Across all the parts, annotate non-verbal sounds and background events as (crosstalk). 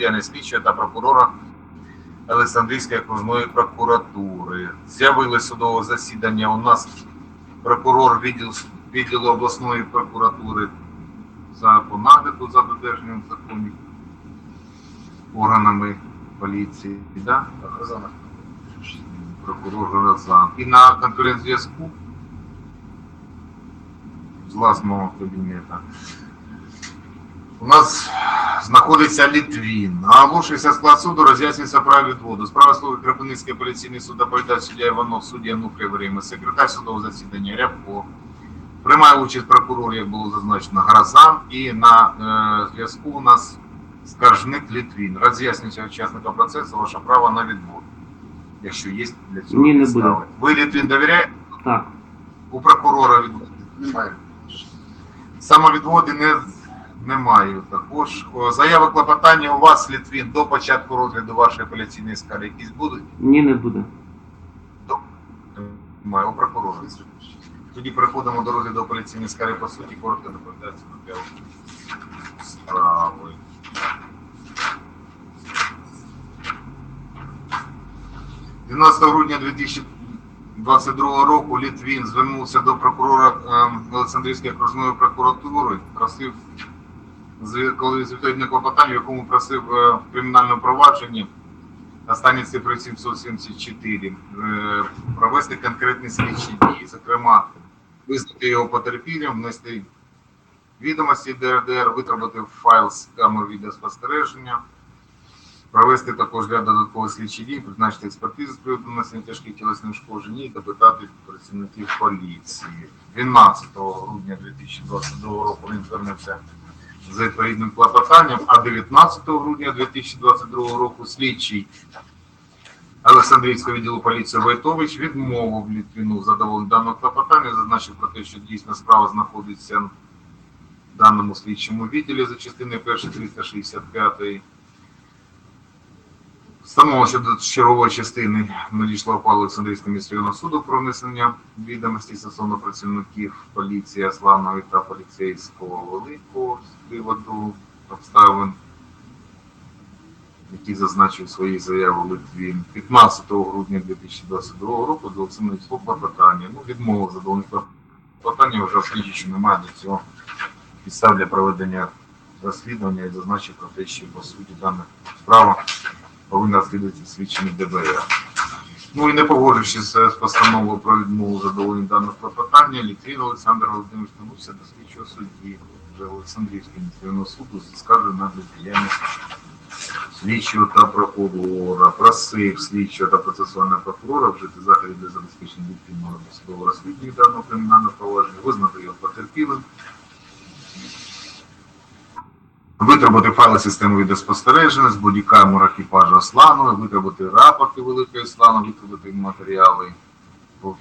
бездіяльність слідчого та прокурора Олександрійської окружної прокуратури. З'явили судове засідання. У нас прокурор відділ, відділу обласної прокуратури за по нагляду за додержанням законів органами поліції. Да? Прокурор Горозан. І на конференц-зв'язку з власного кабінету. У нас знаходиться Літвін. Оголошується склад суду, роз'яснюється право відводу. Справа слуги Кропивницький апеляційний суд доповідає суддя Іванов, суддя Нукле Время, секретар судового засідання Рябко. Приймає участь прокурор, як було зазначено, Грозан. І на е, зв'язку у нас скаржник Літвін. Роз'яснюється учасника процесу ваше право на відвод. Якщо є для цього Ні, не підстави. буде. Ви Літвін довіряєте? Так, У прокурора відвод немає. Самовідводи не, немає також. Заяви клопотання у вас, Літвін, до початку розгляду вашої апеляційної скарги якісь будуть? ні, не буде. Немає, у прокурора. Тоді переходимо до розгляду апеляційної скарги по суті, коротко доповідається матеріал справи. – 12 грудня 2022 року Літвін звернувся до прокурора ем, Олександрійської окружної прокуратури, просив коли з відповідне клопотання, в якому просив е, в кримінальному провадженні останні цифри 774, е, провести конкретні слідчі дії, зокрема, визнати його потерпілим, внести відомості ДРДР, витребувати файл з камер відеоспостереження, провести також ряд додаткових слідчих дій, призначити експертизу з приводу нанесення тяжких тілесних ушкоджень і допитати працівників поліції. 12 грудня 2022 року він звернувся з відповідним клопотанням, а 19 грудня 2022 року слідчий Олександрівського відділу поліції Войтович відмовив Літвіну в задоволенні даного клопотання, зазначив про те, що дійсно справа знаходиться в даному слідчому відділі за частиною 1 365 Встановлено, що до чергової частини надійшла ухвала Олександрійського міськрайонного суду про внесення відомостей стосовно працівників поліції Асланової та поліцейського Великого з приводу обставин, які зазначив в своїй заяві Литвін. 15 грудня 2022 року до Олександрійського клопотання. Ну, відмовив задоволених клопотання, вже що немає до цього підстав для проведення розслідування і зазначив про те, що по суті дана справа повинна розслідуватися свідчення ДБР. Ну і не погодившись з постановою про відмову задоволення даного клопотання, Літвін Олександр Володимирович звернувся до слідчого судді Олександрівського міськрайонного суду з скаргою на бездіяльність слідчого та прокурора. Просив слідчого та процесуального прокурора вжити заходів для забезпечення об'єктивного досудового розслідування даного кримінального провадження, визнати його потерпілим, Витребувати файли системи відеоспостереження з бодікамер екіпажу Асланової, витребувати рапорти Великої Слави, витребувати матеріали по,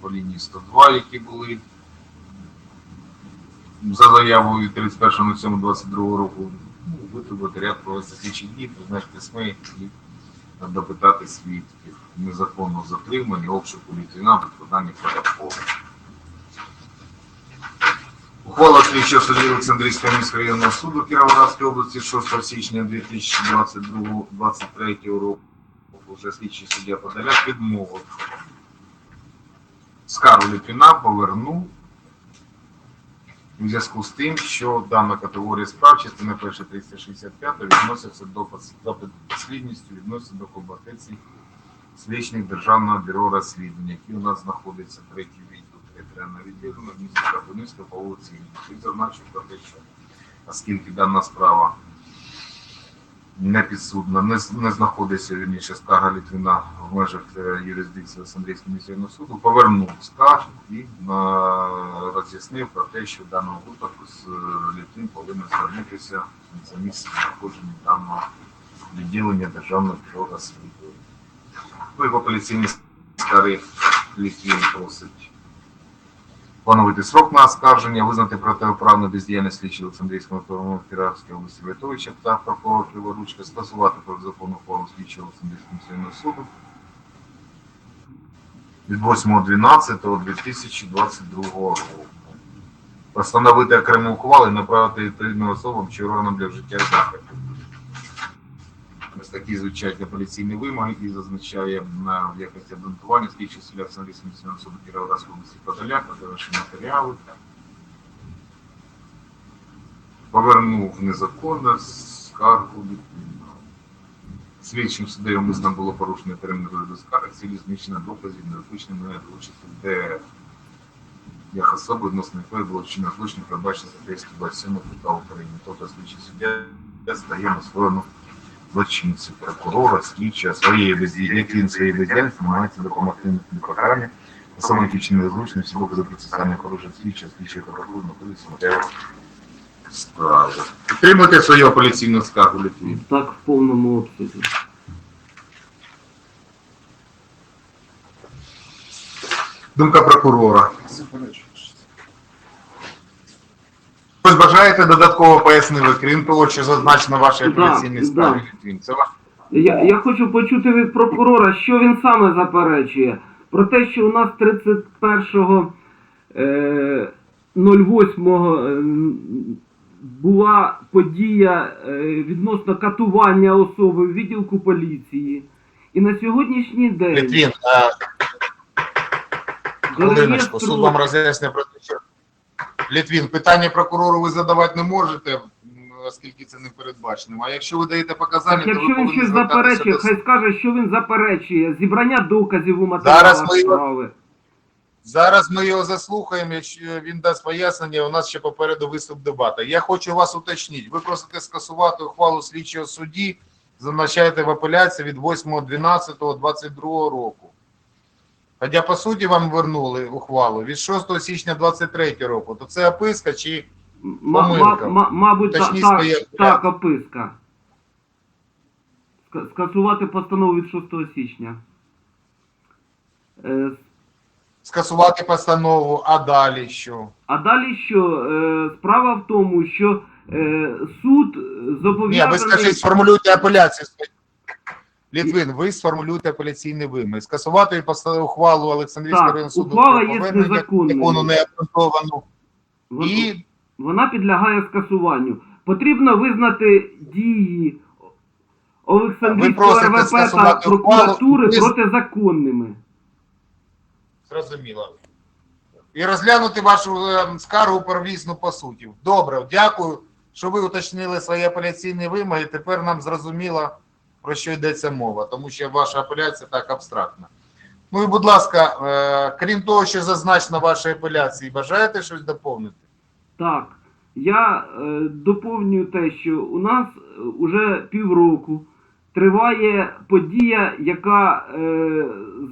по, лінії 102, які були за заявою 31.07.22 року. Ну, витребувати ряд провести слідчі дні, призначити СМИ і допитати свідків незаконного затримання, обшуку літвіна, викладання протоколу. Ухвала слідчого судді Олександрійського міськрайонного суду Кіровоградської області 6 січня 2022-2023 року вже слідчий суддя Подоляк відмовив. Скаргу Літвіна повернув у зв'язку з тим, що дана категорія справ, частина 1 365 відноситься до підслідністю, відноситься до компетенцій слідчих Державного бюро розслідування, які у нас знаходиться третій відділ територіального відділення в місті Кропивницька по вулиці І зазначив про те, що оскільки дана справа? Не підсудна, не, не знаходиться вірніше скарга Літвіна в межах юрисдикції Олександрійського міського суду, повернув скаргу і роз'яснив про те, що в даному випадку з Літвін повинен звернутися за місцем знаходження даного відділення Державного бюро розслідування. Ну і в апеляційній скарі Літвін просить поновити срок на оскарження, визнати протиправну бездіяльність слідчого Олександрійського прокурора Кіровської області Литовича та прокурора Криворучка, скасувати протизаконну форму слідчого Олександрійського міського суду від 8.12.2022 року. Постановити окрему ухвалу і направити відповідним особам чи органам для вжиття заходів. Статті звичайні апеляційні вимоги і зазначає на в якості обґрунтування суддя Олександрівського міського суду Кіровоградської області Подоляк, подавши матеріали. Повернув незаконно скаргу. Слідчим суддею умисно було порушено термін розгляду скарги, цілі зміщення доказів, мене участі в Як особи відносно якої було вчинено злочин, передбачено статтею 127 КК України. Тобто слідчий суддя стає на сторону злочинців, прокурора, слідчого, як він своєї бездіяльності намагається допомогти на покарання, особам, які вчинили злочин, всі докази процесуального порушення слідчого, слідчого прокурора знаходиться в справи. Підтримуйте свою апеляційну скаргу, Літвін. Так, в повному обсязі. Думка прокурора. Ви бажаєте додатково пояснити, крім того, що зазначено в вашій Да, апеляційній да. Це ваш Я, я хочу почути від прокурора, що він саме заперечує. Про те, що у нас 31 е, 08 е, була подія е, відносно катування особи в відділку поліції. І на сьогоднішній день Літвін, до Хвилиночку, суд вам роз'яснює про те, що Літвін, питання прокурору ви задавати не можете, оскільки це не передбачено. А якщо ви даєте показання, Так, то ви якщо він повинні щось звертатися заперечує, до хай скаже, що він заперечує. Зібрання доказів у матеріалах Зараз ми його- справи. Зараз ми його заслухаємо. Якщо він дасть пояснення, у нас ще попереду виступ дебата. Я хочу вас уточнити. Ви просите скасувати ухвалу слідчого судді, зазначаєте в апеляції від 8.12.22 року. Хоча, по суті, вам вернули ухвалу від 6 січня 23 року. То це описка чи М- Помилка. мабуть, Точніше, так, є- так, описка. Скасувати постанову від 6 січня. Е, скасувати постанову, а далі що? А далі що? Е, Справа в тому, що е, суд Ні, ви скажіть, сформулюйте апеляцію. Літвин, ви сформулюйте апеляційний вимір. Скасувати ухвалу Олександрійського Так, районного суду ухвала про є повернення, незаконною. не обґрунтовано. Вон- І Вона підлягає скасуванню. Потрібно визнати дії Олександрійського РВП та ухвалу, прокуратури ви- протизаконними. зрозуміло. І розглянути вашу е, скаргу первісну по суті. Добре, дякую, що ви уточнили свої апеляційні вимоги. Тепер нам зрозуміло, про що йдеться мова, тому що ваша апеляція так абстрактна. Ну і, будь ласка, е, крім того, що зазначено в вашій апеляції, бажаєте щось доповнити? Так, я е, доповнюю те, що у нас е, уже півроку триває подія, яка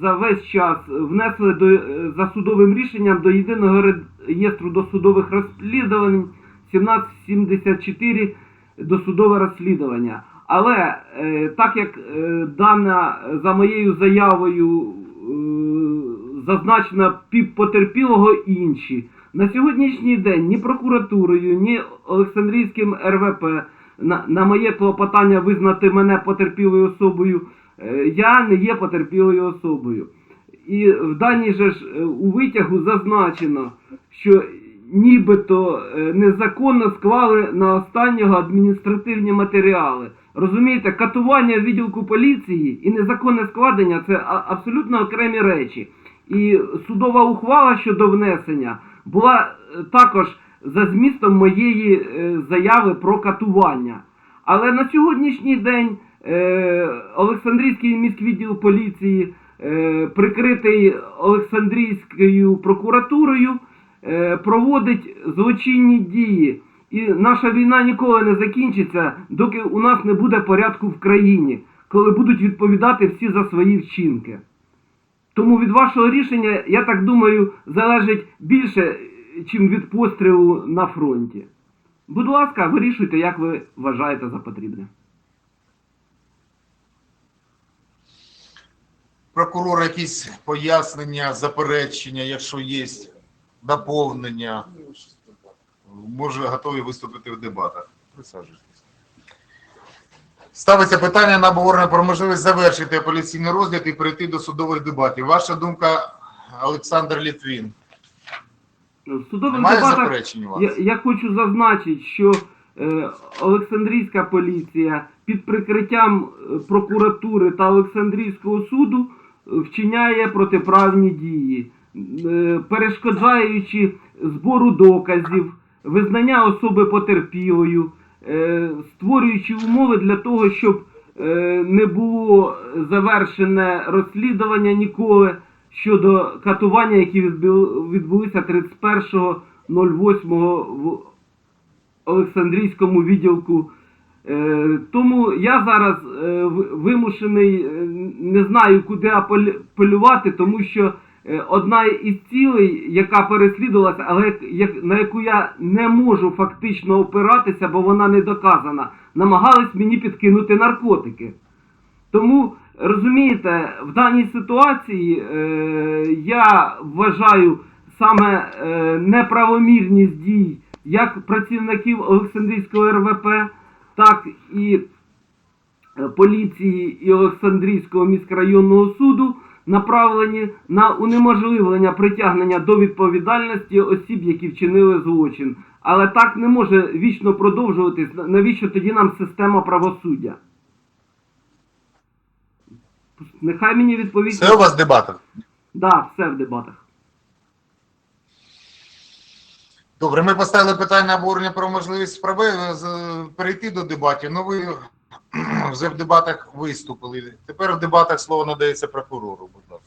за весь час внесли до, за судовим рішенням до єдиного реєстру досудових розслідувань 1774 досудове розслідування. Але е, так як е, дана за моєю заявою е, зазначена потерпілого інші. На сьогоднішній день ні прокуратурою, ні Олександрійським РВП на, на моє клопотання визнати мене потерпілою особою, е, я не є потерпілою особою. І в даній же ж е, у витягу зазначено, що нібито е, незаконно склали на останнього адміністративні матеріали. Розумієте, катування відділку поліції і незаконне складення це абсолютно окремі речі. І судова ухвала щодо внесення була е, також за змістом моєї е, заяви про катування. Але на сьогоднішній день е, Олександрійський міськвідділ поліції, прикритий Олександрійською прокуратурою, проводить злочинні дії. І наша війна ніколи не закінчиться, доки у нас не буде порядку в країні, коли будуть відповідати всі за свої вчинки. Тому від вашого рішення, я так думаю, залежить більше, чим від пострілу на фронті. Будь ласка, вирішуйте, як ви вважаєте за потрібне. Прокурор, якісь пояснення, заперечення, якщо є доповнення, може готові виступити в дебатах. Присаджуйтесь. Ставиться питання на обговорення про можливість завершити апеляційний розгляд і перейти до судових дебатів. Ваша думка, Олександр Літвін. В судових Немає дебатах заперечень у вас? я, я хочу зазначити, що е, Олександрійська поліція під прикриттям е, прокуратури та Олександрійського суду е, вчиняє протиправні дії, е, перешкоджаючи збору доказів, визнання особи потерпілою, е, створюючи умови для того, щоб е, не було завершене розслідування ніколи щодо катування, які відбулися 31.08 в Олександрійському відділку. Е, Тому я зараз вимушений, не знаю, куди апелювати, тому що одна із цілей, яка переслідувалася, але на яку я не можу фактично опиратися, бо вона не доказана, намагались мені підкинути наркотики. Тому розумієте, в даній ситуації е, я вважаю саме е, неправомірність дій як працівників Олександрійського РВП, так і е, поліції і Олександрійського міськрайонного суду направлені на унеможливлення притягнення до відповідальності осіб, які вчинили злочин. Але так не може вічно продовжуватись. Навіщо тоді нам система правосуддя? Нехай мені відповість. Це у вас в дебатах? Да, все в дебатах. Добре, ми поставили питання обговорення про можливість справи- перейти до дебатів. Ну ви (clears throat) вже в дебатах виступили. Тепер в дебатах слово надається прокурору, будь ласка.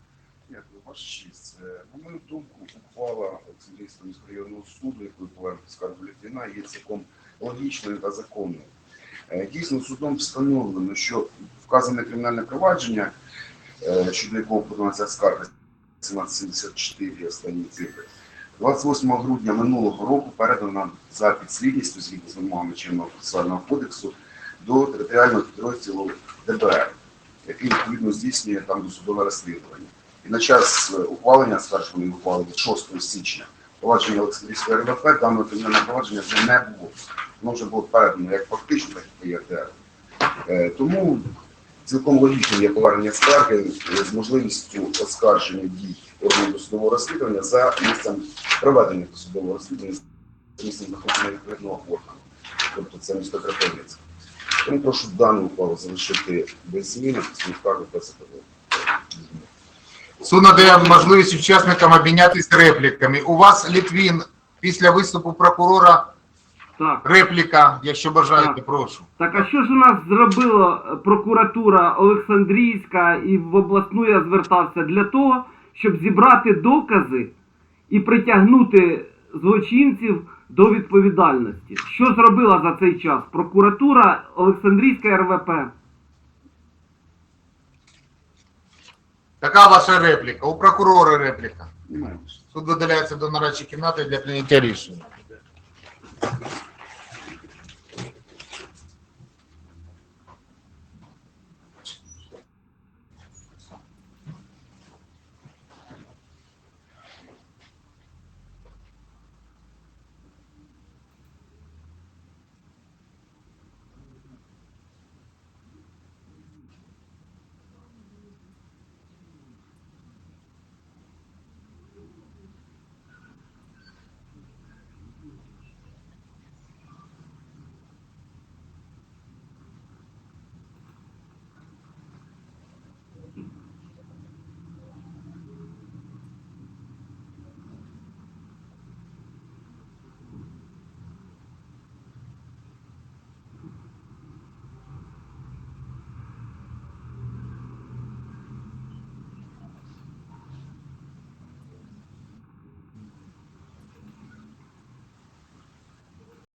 Дякую, ваш честь. Е, На мою думку, ухвала Олександрійського міськрайонного суду, якою повернути скаргу Літвіна, є цілком логічною та законною. Е, Дійсно, судом встановлено, що вказане кримінальне провадження, е, щодо якого подана ця скарга 1774 останні цифри, 28 грудня минулого року передано за підслідністю згідно з вимогами чинного процесуального кодексу до територіального підрозділу ДБР, який відповідно здійснює там досудове розслідування. І на час ухвалення скаржуваної ухвали від 6 січня провадження Олександрійської РВП даного кримінального провадження вже не було. Воно вже було передано як фактично, так і по ЄРДР. Е, Тому цілком логічним є повернення скарги з можливістю оскарження дій органів досудового розслідування за місцем проведення досудового розслідування за місцем знаходження відповідного органу. Тобто це місто Кропивниця. Тому прошу дану ухвалу залишити без змін, скаргу без змін. Суд надає можливість учасникам обмінятися репліками. У вас, Літвін, після виступу прокурора Так. репліка, якщо бажаєте, Так. прошу. Так а що ж у нас зробила прокуратура Олександрійська і в обласну я звертався для того, щоб зібрати докази і притягнути злочинців до відповідальності? Що зробила за цей час прокуратура Олександрійська РВП? Така ваша репліка. У прокурора репліка. Суд видаляється до нарадчої кімнати для прийняття рішення.